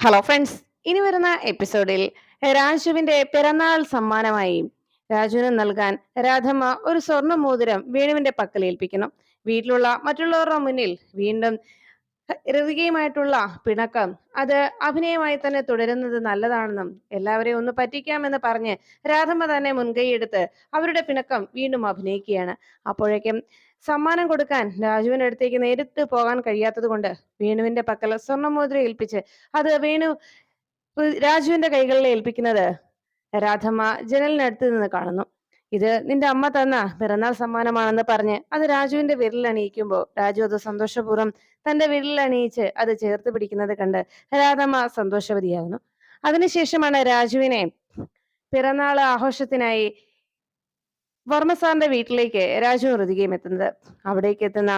Hello friends ഇനി വരുന്ന എപ്പിസോഡിൽ രാജുവിന്റെ പിറന്നാൾ സമ്മാനമായി രാജുവിന് നൽകാൻ രാധമ്മ ഒരു സ്വർണ മോതിരം വേണുവിന്റെ പക്കൽ ഏൽപ്പിക്കണം വീട്ടിലുള്ള മറ്റുള്ളവരുടെ മുന്നിൽ വീണ്ടും ഋതികയുമായിട്ടുള്ള പിണക്കം അത് അഭിനയമായി തന്നെ തുടരുന്നത് നല്ലതാണെന്നും എല്ലാവരെയും ഒന്ന് പറ്റിക്കാമെന്ന് പറഞ്ഞ് രാധമ്മ തന്നെ മുൻകൈയെടുത്ത് അവരുടെ പിണക്കം വീണ്ടും അഭിനയിക്കുകയാണ്. അപ്പോഴേക്കും സമ്മാനം കൊടുക്കാൻ രാജുവിന്റെ അടുത്തേക്ക് നേരിട്ട് പോകാൻ കഴിയാത്തത് കൊണ്ട് വേണുവിന്റെ പക്കൽ സ്വർണമോതിര ഏൽപ്പിച്ച് അത് വേണു രാജുവിന്റെ കൈകളിൽ ഏൽപ്പിക്കുന്നത് രാധമ്മ ജനലിനടുത്ത് നിന്ന് കാണുന്നു. ഇത് നിന്റെ അമ്മ തന്ന പിറന്നാൾ സമ്മാനമാണെന്ന് പറഞ്ഞ് അത് രാജുവിന്റെ വിരലിൽ അണിയിക്കുമ്പോൾ രാജു അത് സന്തോഷപൂർവം തന്റെ വിരലിൽ അണിയിച്ച് അത് ചേർത്ത് പിടിക്കുന്നത് കണ്ട് രാധമ്മ സന്തോഷവതിയാകുന്നു അതിനുശേഷമാണ് രാജുവിനെ പിറന്നാൾ ആഘോഷത്തിനായി വർമ്മ സാറിന്റെ വീട്ടിലേക്ക് രാജു ഋതികയും എത്തുന്നത്. അവിടേക്ക് എത്തുന്ന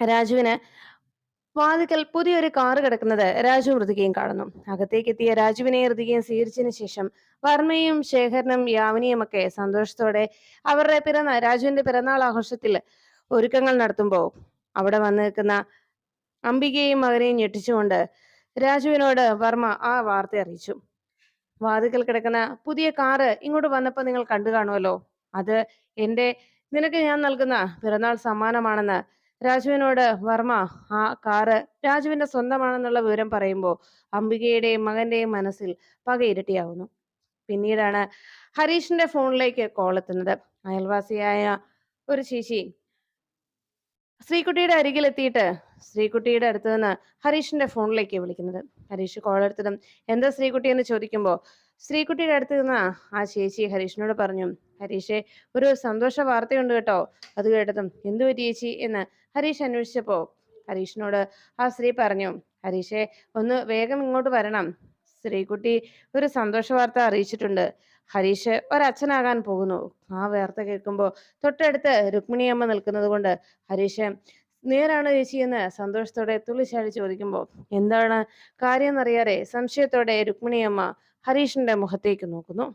രാജുവിന് വാതിക്കൽ പുതിയൊരു കാറ് കിടക്കുന്നത് രാജു ഋതികയും കാണുന്നു. അകത്തേക്ക് എത്തിയ രാജുവിനെ ഋതികയും സ്വീകരിച്ചതിന് ശേഷം വർമ്മയും ശേഖരനും യാമിനിയും ഒക്കെ സന്തോഷത്തോടെ അവരുടെ പിറന്നാൾ രാജുവിന്റെ പിറന്നാൾ ആഘോഷത്തിൽ ഒരുക്കങ്ങൾ നടത്തുമ്പോൾ അവിടെ വന്നു നിൽക്കുന്ന അംബികയും മകനെയും ഞെട്ടിച്ചുകൊണ്ട് രാജുവിനോട് വർമ്മ ആ വാർത്ത അറിയിച്ചു. വാതിക്കൽ കിടക്കുന്ന പുതിയ കാറ് ഇങ്ങോട്ട് വന്നപ്പോൾ നിങ്ങൾ കണ്ടു കാണുമല്ലോ. അത് എന്റെ നിനക്ക് ഞാൻ നൽകുന്ന പിറന്നാൾ സമ്മാനമാണെന്ന് രാജുവിനോട് വർമ്മ ആ കാറ് രാജുവിന്റെ സ്വന്തമാണെന്നുള്ള വിവരം പറയുമ്പോൾ അംബികയുടെയും മകന്റെയും മനസ്സിൽ പക ഇരട്ടിയാവുന്നു. പിന്നീടാണ് ഹരീഷിന്റെ ഫോണിലേക്ക് കോൾ എത്തുന്നത്. അയൽവാസിയായ ഒരു ചേച്ചി ശ്രീകുട്ടിയുടെ അരികിൽ എത്തിയിട്ട് ശ്രീകുട്ടിയുടെ അടുത്ത് നിന്ന് ഹരീഷിന്റെ ഫോണിലേക്ക് വിളിക്കുന്നത്. ഹരീഷ് കോൾ എടുത്തതും എന്താ ശ്രീകുട്ടി? എന്ന് ചോദിക്കുമ്പോൾ ശ്രീകുട്ടിയുടെ അടുത്ത് നിന്ന് ആ ചേച്ചി ഹരീഷിനോട് പറഞ്ഞു ഹരീഷെ ഒരു സന്തോഷ വാർത്തയുണ്ട് കേട്ടോ. അത് കേട്ടതും എന്തു പറ്റി ചേച്ചി? എന്ന് ഹരീഷ് അന്വേഷിച്ചപ്പോ ഹരീഷിനോട് ആ സ്ത്രീ പറഞ്ഞു ഹരീഷെ ഒന്ന് വേഗം ഇങ്ങോട്ട് വരണം. ശ്രീകുട്ടി ഒരു സന്തോഷ വാർത്ത അറിയിച്ചിട്ടുണ്ട്. ഹരീഷ് ഒരച്ഛനാകാൻ പോകുന്നു. ആ വാർത്ത കേൾക്കുമ്പോൾ തൊട്ടടുത്ത് രുക്മിണിയമ്മ നിൽക്കുന്നത് കൊണ്ട് ഹരീഷ് നേരാണ് ചേച്ചി എന്ന് സന്തോഷത്തോടെ തുള്ളിച്ചാടി ചോദിക്കുമ്പോൾ എന്താണ് കാര്യം എന്നറിയാതെ സംശയത്തോടെ രുക്മിണിയമ്മ ഹരീഷിന്റെ മുഖത്തേക്ക് നോക്കുന്നു.